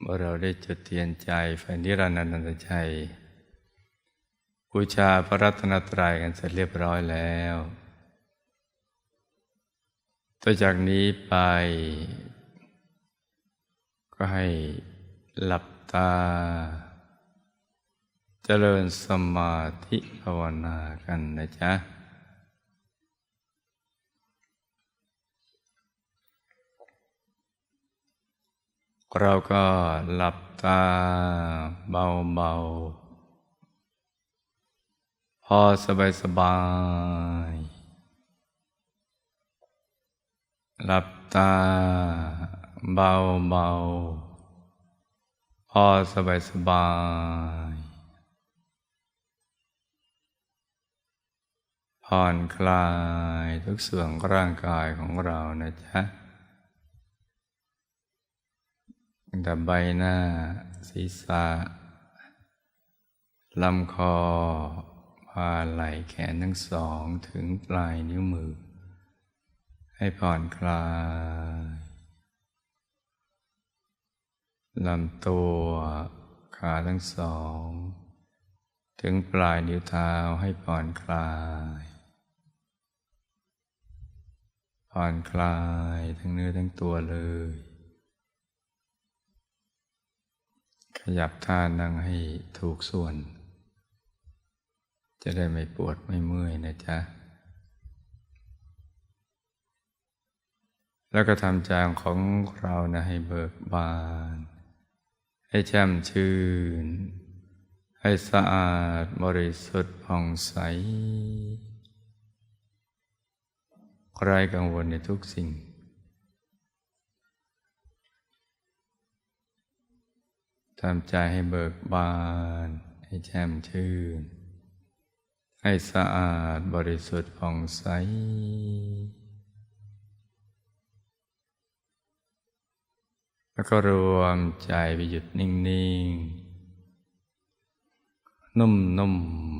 เมื่อเราได้จุดเทียนใจไฟนิรันดร์นันตชัยบูชาพระรัตนตรัยกันเสร็จเรียบร้อยแล้วต่อจากนี้ไป ก็ให้หลับตา เจริญสมาธิภาวนากันนะจ๊ะ เราก็หลับตาเบาๆ พอสบายสบายๆหลับตาเบาๆพอสบายสบายๆผ่อนคลายทุกส่วนของร่างกายของเรานะจ๊ะ ตั้งแต่ใบหน้า ศีรษะลำคอพาไหล่แขนทั้งสองถึงปลายนิ้วมือ ให้ผ่อนคลายลำตัวขาทั้งสอง ถึงปลายนิ้วเท้าให้ผ่อนคลาย ผ่อนคลายทั้งเนื้อทั้งตัวเลย ยับท่านั่งให้ถูกส่วน จะได้ไม่ปวดไม่เมื่อยนะจ๊ะ แล้วก็ทำจางของเรานะให้เบิกบาน ให้แช่มชื่น ให้สะอาดบริสุทธิ์ผ่องใสไร้กังวลในทุกสิ่ง ทำใจให้เบิกบาน ให้แช่มชื่น ให้สะอาดบริสุทธิ์ผ่องใส แล้วก็รวมใจไปหยุดนิ่ง ๆ นุ่ม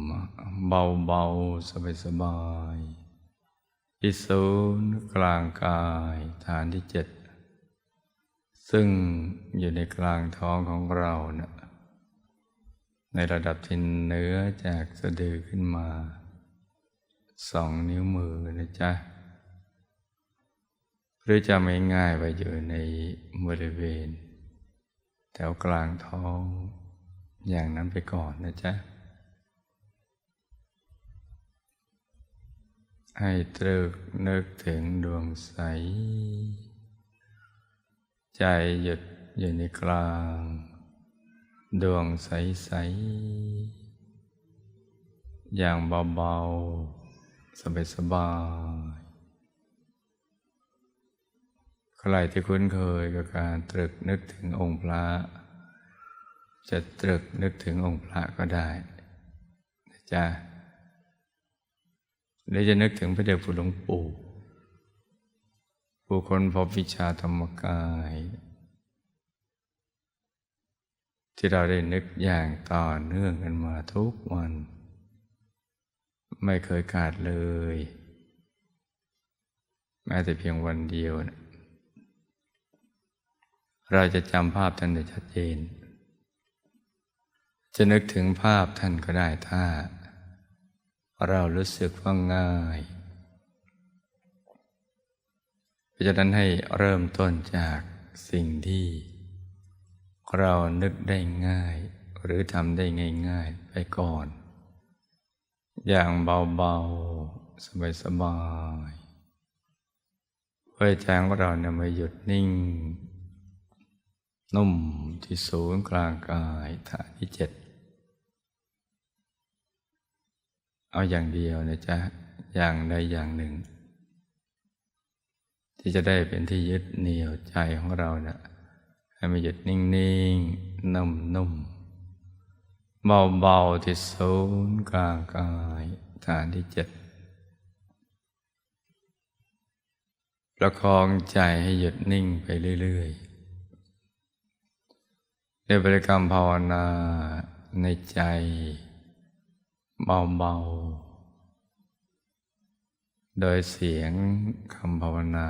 ๆ เบา ๆ สบาย ๆ ที่ศูนย์กลางกายฐานที่เจ็ด ซึ่งอยู่ในกลางท้องของเราเนะ่ะในระดับที่เนื้อจากสะดือขึ้นมาสองนิ้วมือนะจ๊ะหรือจะไม่ง่ายไปอยู่ในบริเวณ แถวกลางท้องอย่างนั้นไปก่อนนะจ๊ะ ให้ตรึกนึกถึงดวงใส ใจหยุดอยู่ในกลาง ดวงใส ๆ อย่างเบา ๆ สบายๆใครที่คุ้นเคยกับการตรึกนึกถึงองค์พระ จะตรึกนึกถึงองค์พระก็ได้นะจ๊ะหรือจะนึกถึงพระเดชคุณหลวงปู่ ผู้คนพบวิชาธรรมกาย ที่เราได้นึกอย่างต่อเนื่องกันมาทุกวัน ไม่เคยขาดเลย แม้แต่เพียงวันเดียวนะเราจะจำภาพท่านได้ชัดเจน จะนึกถึงภาพท่านก็ได้ถ้า เรารู้สึกว่าง่ายเพ ราะฉะนั้นให้เริ่มต้นจากสิ่งที่ เรานึกได้ง่าย หรือทำได้ง่าย ๆ ไปก่อน อย่างเบาๆ สบายๆเพื่อใจของเราเนี่ยมาหยุดนิ่ง นุ่มที่ศูนย์กลางกายฐานที่เจ็ดเอาอย่างเดียวนะจ๊ะ อย่างใดอย่างหนึ่ง ที่จะได้เป็นที่ยึดเหนี่ยวใจของเราเนะ่ยให้มันหยุดนิ่งๆ นุ่มๆ เบาๆ ที่ศูนย์กลางกายฐานที่เจ็ดประคองใจให้หยุดนิ่งไปเรื่อยๆในบริกรรมภาวนาในใจ เบาๆ โดยเสียงคำภาวนา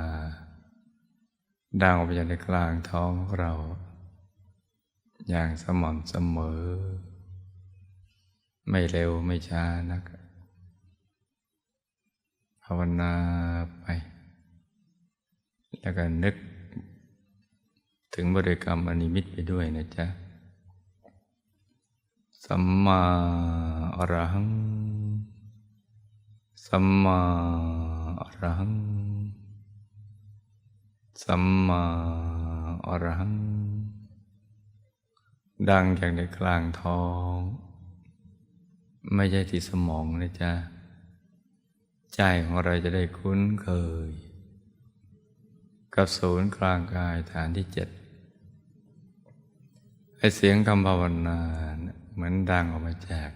ดังออกไปจากในกลางท้องของเรา อย่างสม่ำเสมอ ไม่เร็วไม่ช้านัก ภาวนาไป แล้วก็นึก ถึงบริกรรมอนิมิตไปด้วยนะจ๊ะ สัมมาอรหัง สัมมาอรหัง สัมมาอรหัง ดังจากในกลางท้อง ไม่ใช่ที่สมองนะจ๊ะ ใจของเราจะได้คุ้นเคย กับศูนย์กลางกายฐานที่เจ็ดไอเสียงคำภาวนาเหมือนดังออกมาจาก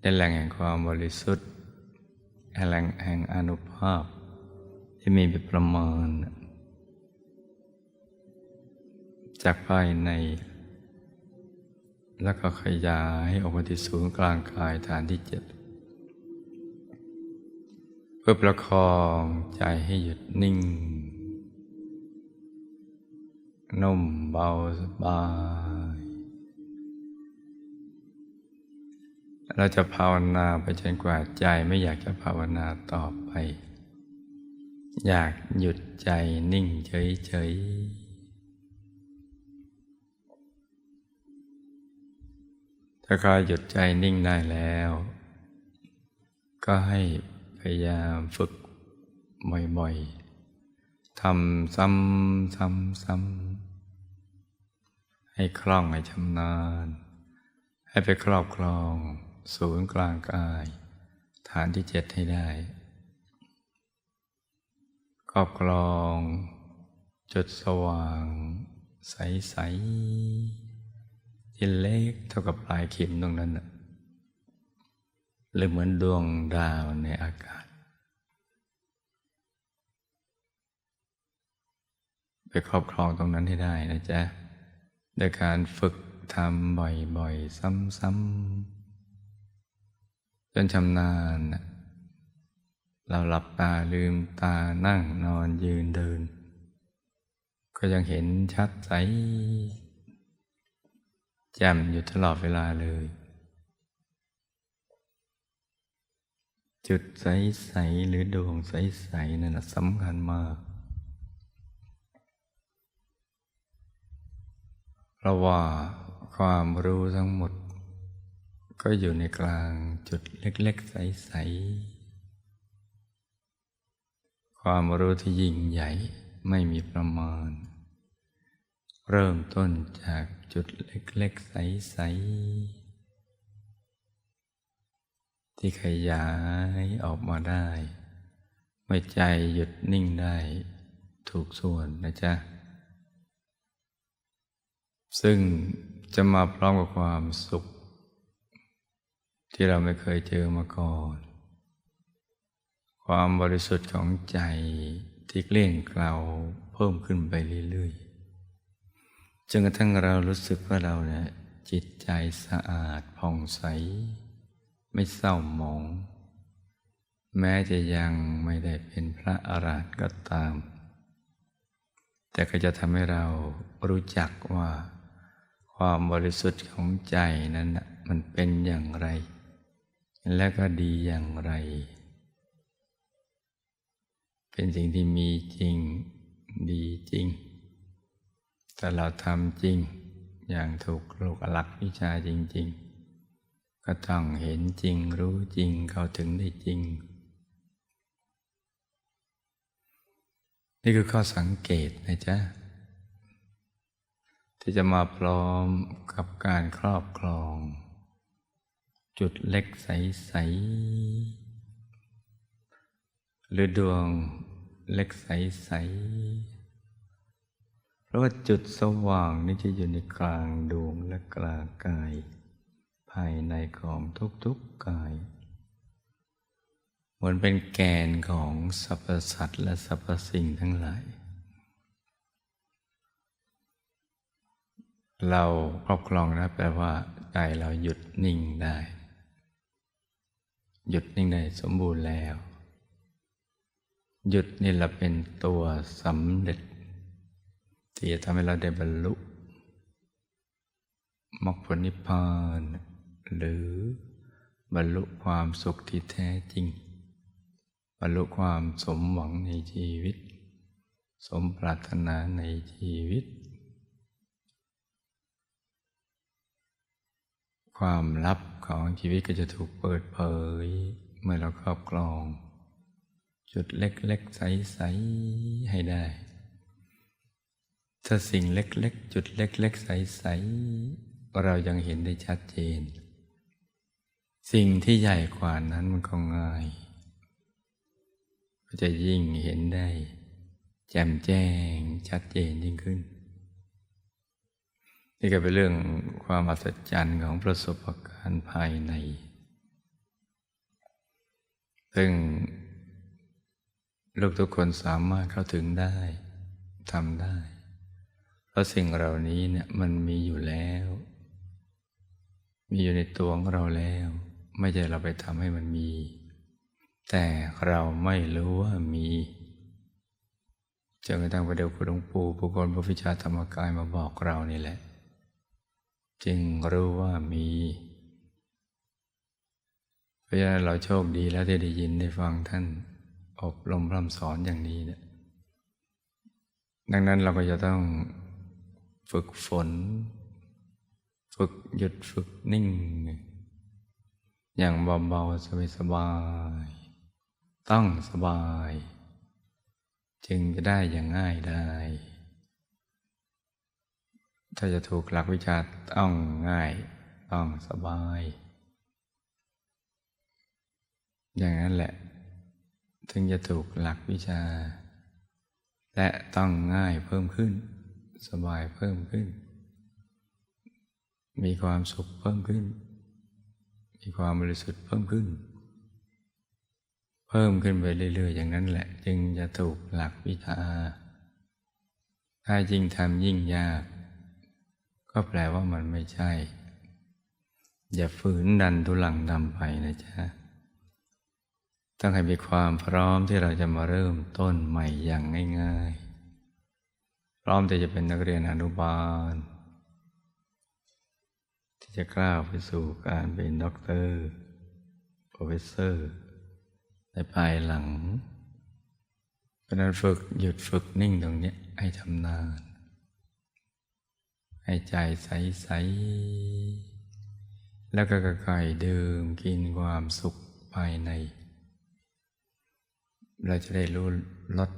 ในแหล่งแห่งความบริสุทธิ์ แหล่งแห่งอนุภาพ ที่มีเป็นประมาณ จากภายใน แล้วก็ขยายออกมาที่ศูนย์กลางกายฐานที่เจ็ดเพื่อประคองใจให้หยุดนิ่ง นุ่มเบาสบาย เราจะภาวนาไปจนกว่าใจไม่อยากจะภาวนาต่อไป อยากหยุดใจนิ่งเฉยๆ ถ้าใครหยุดใจนิ่งได้แล้ว ก็ให้พยายามฝึกบ่อยๆทำซ้ำซ้ำซ้ำให้คล่องให้ชำนาญ ให้ไปครอบครอง ศูนย์กลางกาย ฐานที่เจ็ดให้ได้ครอบครอง จุดสว่าง ใส ๆ ที่เล็กเท่ากับปลายเข็มตรงนั้นน่ะหรือเหมือนดวงดาวในอากาศ ไปครอบครองตรงนั้นให้ได้นะจ๊ะโดยการฝึกทำบ่อย ๆ ซ้ำๆ จนชำนาญเราหลับตาลืมตานั่งนอนยืนเดิน ก็ยังเห็นชัดใสแจ่มอยู่ตลอดเวลาเลย จุดใสๆหรือดวงใสๆนั่นสำคัญมาก เพราะว่าความรู้ทั้งหมด ก็อยู่ในกลางจุดเล็ก ๆ ใส ๆ ความรู้ที่ยิ่งใหญ่ไม่มีประมาณ เริ่มต้นจากจุดเล็ก ๆ ใส ๆ ที่ขยายออกมาได้ไม่ใจหยุดนิ่งได้ถูกส่วนนะจ๊ะ ซึ่งจะมาพร้อมกับความสุข ที่เราไม่เคยเจอมาก่อน ความบริสุทธิ์ของใจที่เกลี้ยงเกลาเพิ่มขึ้นไปเรื่อยๆจนกระทั่งเรารู้สึกว่าเราเนี่ยจิตใจสะอาดผ่องใส ไม่เศร้าหมอง แม้จะยังไม่ได้เป็นพระอรหันต์ก็ตาม แต่ก็จะทำให้เรารู้จักว่า ความบริสุทธิ์ของใจนั้นน่ะมันเป็นอย่างไร และก็ดีอย่างไร เป็นสิ่งที่มีจริงดีจริง แต่เราทำจริงอย่างถูกลูกหลักวิชาจริง ๆ ก็ต้องเห็นจริงรู้จริงเข้าถึงได้จริง นี่คือข้อสังเกตนะจ๊ะที่จะมาพร้อมกับการครอบครอง จุดเล็กใสๆหรือดวงเล็กใสๆเพราะว่าจุดสว่างนี่จะอยู่ในกลางดวงและกลางกาย ภายในของทุกๆกายเหมือนเป็นแกนของสรรพสัตว์และสรรพสิ่งทั้งหลาย เราครอบครองนะแปลว่าใจเราหยุดนิ่งได้ หยุดนิ่งได้สมบูรณ์แล้ว หยุดนี่แหละเป็นตัวสำเร็จ ที่จะทำให้เราได้บรรลุมรรคผลนิพพานหรือบรรลุความสุขที่แท้จริง บรรลุความสมหวังในชีวิต สมปรารถนาในชีวิต ความลับของชีวิตก็จะถูกเปิดเผย เมื่อเราครอบครอง จุดเล็ก ๆ ใส ๆ ให้ได้ ถ้าสิ่งเล็ก ๆ จุดเล็ก ๆ ใส ๆ เรายังเห็นได้ชัดเจน สิ่งที่ใหญ่กว่านั้นมันก็ง่าย ก็จะยิ่งเห็นได้แจ่มแจ้งชัดเจนยิ่งขึ้น นี่ก็เป็นเรื่องความอัศจรรย์ของประสบการณ์ภายใน ซึ่งลูกทุกคนสามารถเข้าถึงได้ทำได้ เพราะสิ่งเหล่านี้เนี่ยมันมีอยู่แล้ว มีอยู่ในตัวของเราแล้ว ไม่ใช่เราไปทำให้มันมี แต่เราไม่รู้ว่ามีจนกระทั่งประเดี๋ยวคุณหลวงปู่ผู้คนพระวิชาธรรมกายมาบอกเรานี่แหละ จึงรู้ว่ามี เพราะฉะนั้นเราโชคดีแล้วที่ได้ยินได้ฟังท่านอบรมพร่ำสอนอย่างนี้เนี่ยดังนั้นเราก็จะต้องฝึกฝน ฝึกหยุดฝึกนิ่ง อย่างเบาๆสบายๆต้องสบาย จึงจะได้อย่างง่ายได้ ถ้าจะถูกหลักวิชาต้องง่าย ต้องสบาย อย่างนั้นแหละ ถึงจะถูกหลักวิชา และต้องง่ายเพิ่มขึ้น สบายเพิ่มขึ้น มีความสุขเพิ่มขึ้น มีความบริสุทธิ์เพิ่มขึ้น เพิ่มขึ้นไปเรื่อย ๆ อย่างนั้นแหละ จึงจะถูกหลักวิชา ถ้ายิ่งทำยิ่งยาก ก็แปลว่ามันไม่ใช่ อย่าฝืนดันทุลังดำไปนะจ๊ะต้องให้มีความพร้อมที่เราจะมาเริ่มต้นใหม่อย่างง่าย ๆ พร้อมที่จะเป็นนักเรียนอนุบาล ที่จะกล้าไปสู่การเป็นด็อกเตอร์โปรเฟสเซอร์ในภายหลังเพราะนั้นฝึกหยุดฝึกนิ่งตรงนี้ให้ทำนาน ให้ใจใส ๆ แล้วก็ค่อยๆดื่มกินความสุขภายใน เราจะได้รู้รส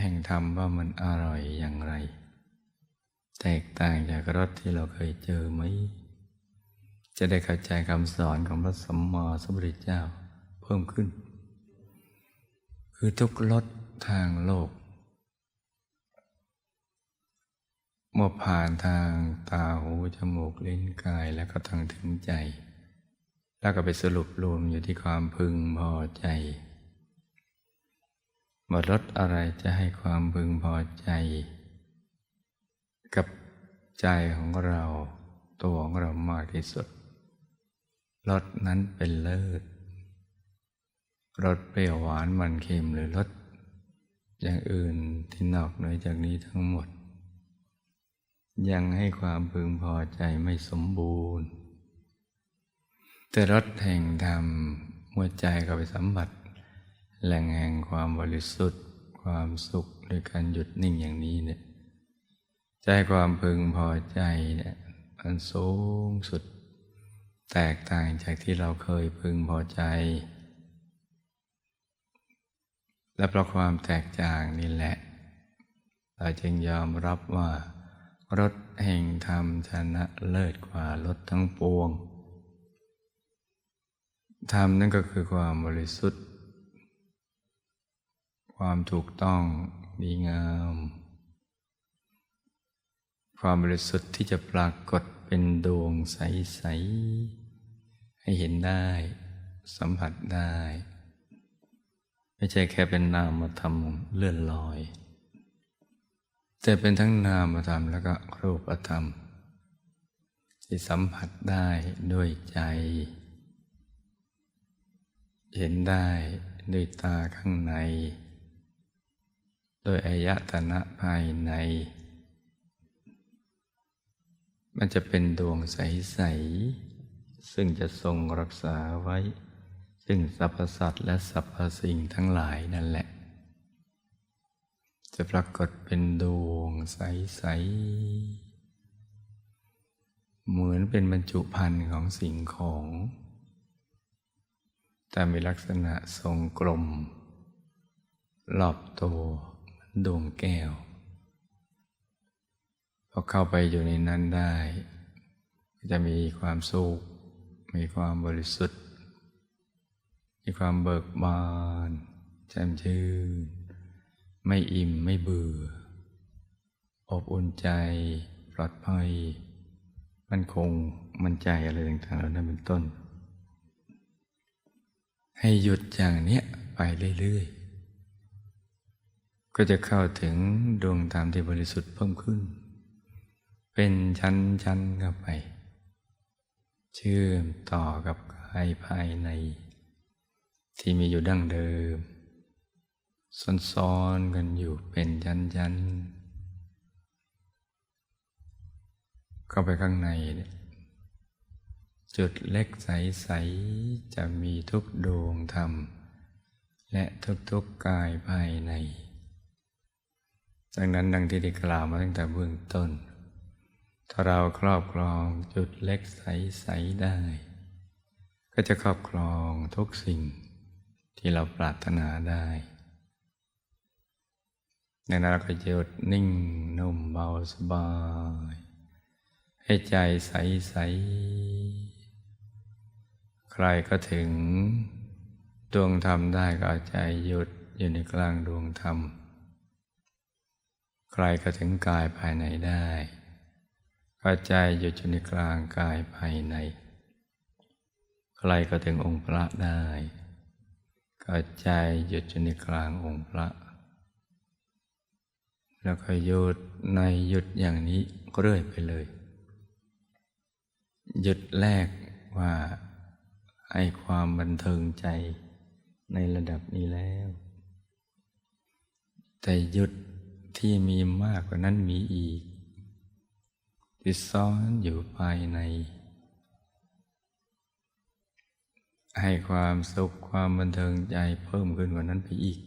แห่งธรรมว่ามันอร่อยอย่างไร แตกต่างจากรสที่เราเคยเจอไหม จะได้เข้าใจคำสอนของพระสัมมาสัมพุทธเจ้าเพิ่มขึ้น คือทุกรสทางโลก เมื่อผ่านทางตาหูจมูกลิ้นกายแล้วก็ทางถึงใจ แล้วก็ไปสรุปรวมอยู่ที่ความพึงพอใจหมดรสอะไรจะให้ความพึงพอใจ กับใจของเราตัวของเรามากที่สุดรสนั้นเป็นเลิศรสเปรี้ยวหวานมันเค็มหรือรสอย่างอื่นที่นอกเหนือจากนี้ทั้งหมด ยังให้ความพึงพอใจไม่สมบูรณ์ แต่รสแห่งธรรมหัวใจก็ไปสัมผัสแหล่งแห่งความบริสุทธิ์ ความสุขด้วยการหยุดนิ่งอย่างนี้เนี่ยใจความพึงพอใจเนี่ยมันสูงสุด แตกต่างจากที่เราเคยพึงพอใจ และเพราะความแตกต่างนี่แหละ เราจึงยอมรับว่า รถแห่งธรรมชนะเลิศกว่ารถทั้งปวง ธรรมนั่นก็คือความบริสุทธิ์ ความถูกต้องดีงาม ความบริสุทธิ์ที่จะปรากฏเป็นดวงใส ๆ ให้เห็นได้ สัมผัสได้ ไม่ใช่แค่เป็นนามธรรมเลื่อนลอย แต่เป็นทั้งนามธรรมแล้วก็รูปธรรม ที่สัมผัสได้ด้วยใจ เห็นได้ด้วยตาข้างใน โดยอายตนะภายใน มันจะเป็นดวงใส ๆ ซึ่งจะทรงรักษาไว้ ซึ่งสรรพสัตว์และสรรพสิ่งทั้งหลายนั่นแหละ จะปรากฏเป็นดวงใส ๆ เหมือนเป็นบรรจุภัณฑ์ของสิ่งของ แต่มีลักษณะทรงกลมรอบตัวดวงแก้ว พอเข้าไปอยู่ในนั้นได้ จะมีความสุข มีความบริสุทธิ์ มีความเบิกบานแจ่มชื่น ไม่อิ่มไม่เบื่อ อบอุ่นใจ ปลอดภัย มันคงมันใจอะไรต่างๆเหล่านั้นเป็นต้น ให้หยุดอย่างเนี้ยไปเรื่อยๆ ก็จะเข้าถึงดวงธรรมที่บริสุทธิ์เพิ่มขึ้น เป็นชั้นๆเข้าไป เชื่อมต่อกับกายภายใน ที่มีอยู่ดั้งเดิม ซ้อนๆกันอยู่เป็นชั้นๆ เข้าไปข้างใน จุดเล็กใส ๆ จะมีทุกดวงธรรม และทุกๆกายภายใน ดังนั้นดังที่ได้กล่าวมาตั้งแต่เบื้องต้น ถ้าเราครอบครองจุดเล็กใส ๆ ได้ ก็จะครอบครองทุกสิ่งที่เราปรารถนาได้ ในนั้นเราก็หยุดนิ่งนุ่มเบาสบาย ให้ใจใสๆใครก็ถึงดวงธรรมได้ก็เอาใจหยุดอยู่ในกลางดวงธรรม ใครก็ถึงกายภายในได้กระจายอยู่ในกลางกายภายใน ใครก็ถึงองค์พระได้กระจายอยู่ในกลางองค์พระ แล้วก็หยุดในหยุดอย่างนี้เรื่อยไปเลย หยุดแรกว่าให้ความบันเทิงใจในระดับนี้แล้ว แต่หยุดที่มีมากกว่านั้นมีอีกที่ซ้อนอยู่ภายใน ให้ความสุขความบันเทิงใจเพิ่มขึ้นกว่านั้นไปอีก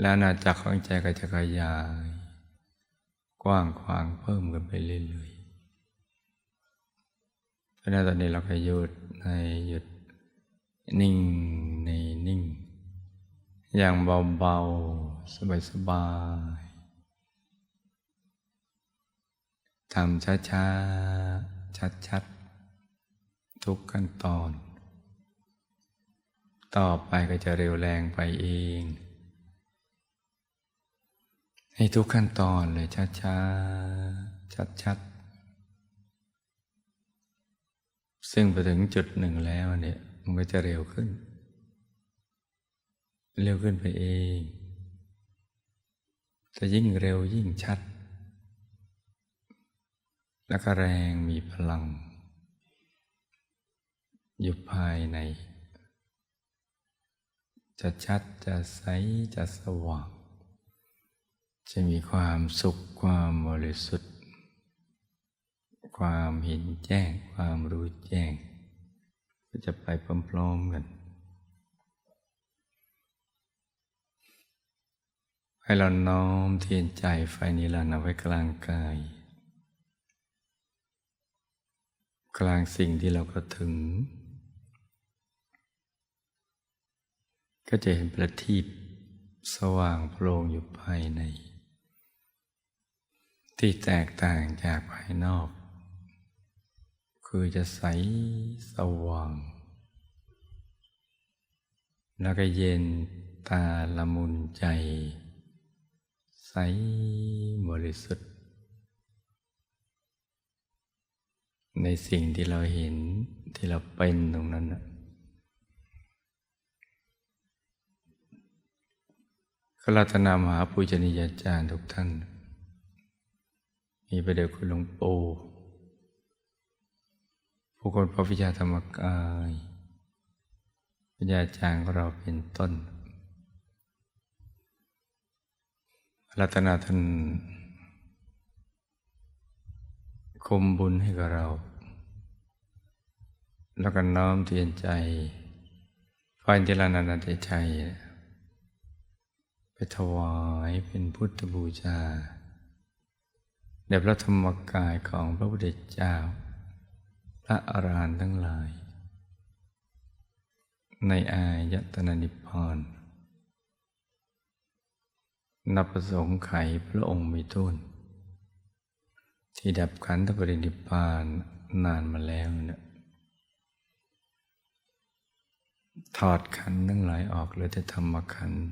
แล้วนาจักของใจก็จะขยาย กว้างขวางเพิ่มกันไปเรื่อยๆเพราะนั้นตอนนี้เราก็หยุดในหยุดนิ่งในนิ่ง อย่างเบาๆ สบายๆทำช้าๆ ชัดๆ ทุกขั้นตอน ต่อไปก็จะเร็วแรงไปเอง ให้ทุกขั้นตอนเลยช้าๆ ชัดๆ ซึ่งไปถึงจุดหนึ่งแล้วเนี่ย มันก็จะเร็วขึ้น เร็วขึ้นไปเองจะยิ่งเร็วยิ่งชัด แล้วก็แรงมีพลัง อยู่ภายใน จะชัดจะใสจะสว่าง จะมีความสุขความบริสุทธิ์ ความเห็นแจ้ง ความรู้แจ้ง ก็จะไปพร้อมๆกันให้เราน้อมเทียนใจไฟนิรันดร์เอาไว้กลางกาย กลางสิ่งที่เราก็ถึง ก็จะเห็นประทีปสว่างโพลงอยู่ภายใน ที่แตกต่างจากภายนอก คือจะใสสว่าง แล้วก็เย็นตาละมุนใจ ใสบริสุทธิ์ ในสิ่งที่เราเห็นที่เราเป็นตรงนั้นนะก็รัตนามหาปุจนิยาจารย์ทุกท่าน มีประเดี๋ยวคุณหลวงปู่ผู้คนพระวิชาธรรมกายวิญญาจารย์ของเราเป็นต้น รัตนาท่านคมบุญให้กับเรา แล้วก็น้อมเทียนใจไฟที่ลานันตชัยไปถวายเป็นพุทธบูชา ในพระธรรมกายของพระพุทธเจ้า พระอรหันต์ทั้งหลาย ในอายตนะนิพพานนับประสงค์ไขพระองค์มีทุนที่ดับขันธปรินิพพานนานมาแล้วเนะถอดขันทั้งหลายออกเลยแต่ธรรมขันธ์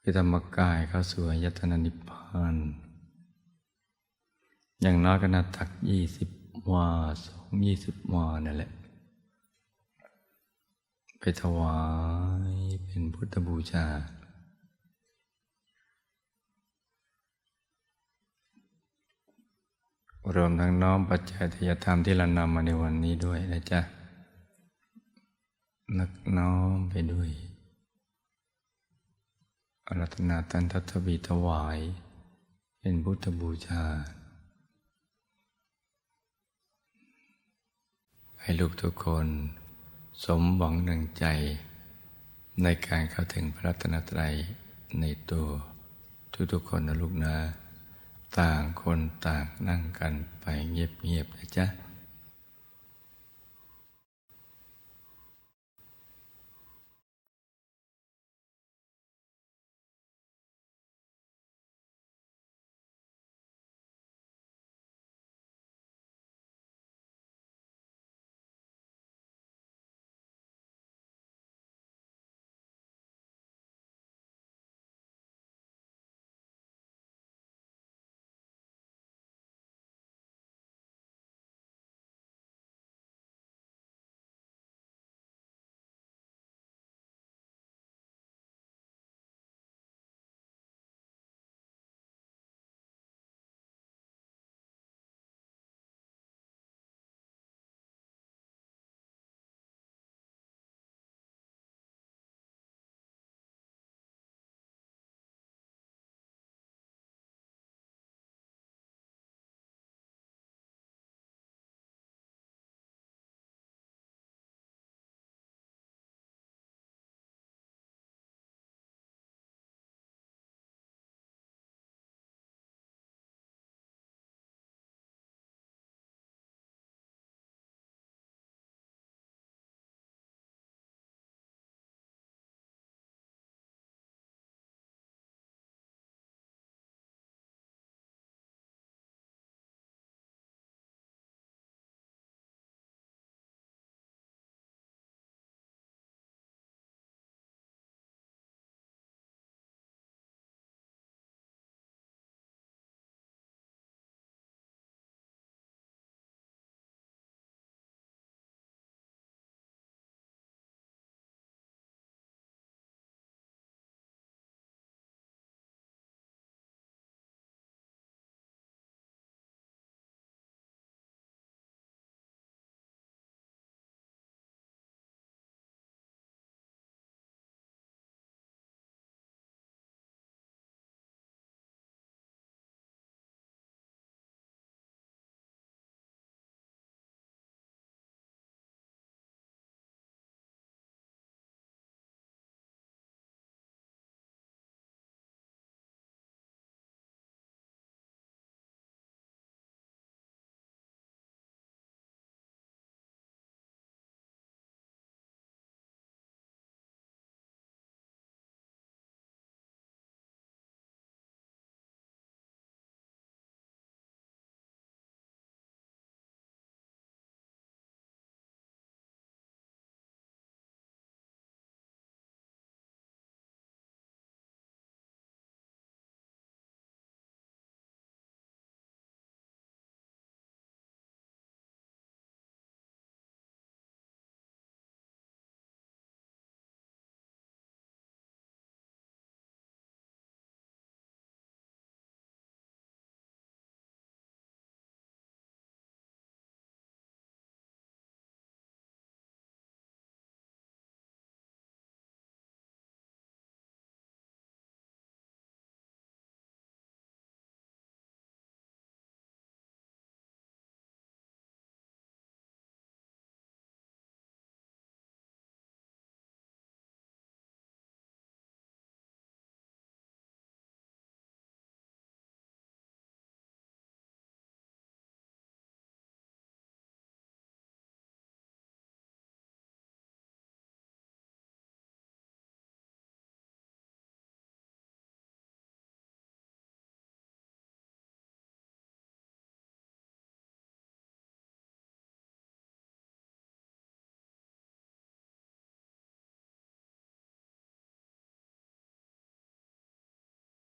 คือธรรมกายเข้าสู่อายตนะนิพพาน อย่างน้อยก็น่าตักยี่สิบวาสองยี่สิบวานั่นแหละ ไปถวายเป็นพุทธบูชา รวมทั้งน้อมปัจจัยทยธรรมที่เรานำมาในวันนี้ด้วยนะจ๊ะนึกน้อมไปด้วยอรัตนาตันทัตบีถวาย เป็นพุทธบูชา ให้ลูกทุกคนสมหวังดังใจ ในการเข้าถึงพระรัตนตรัยในตัวทุกๆคนนะลูกนะ ต่างคนต่างนั่งกันไปเงียบๆนะจ๊ะ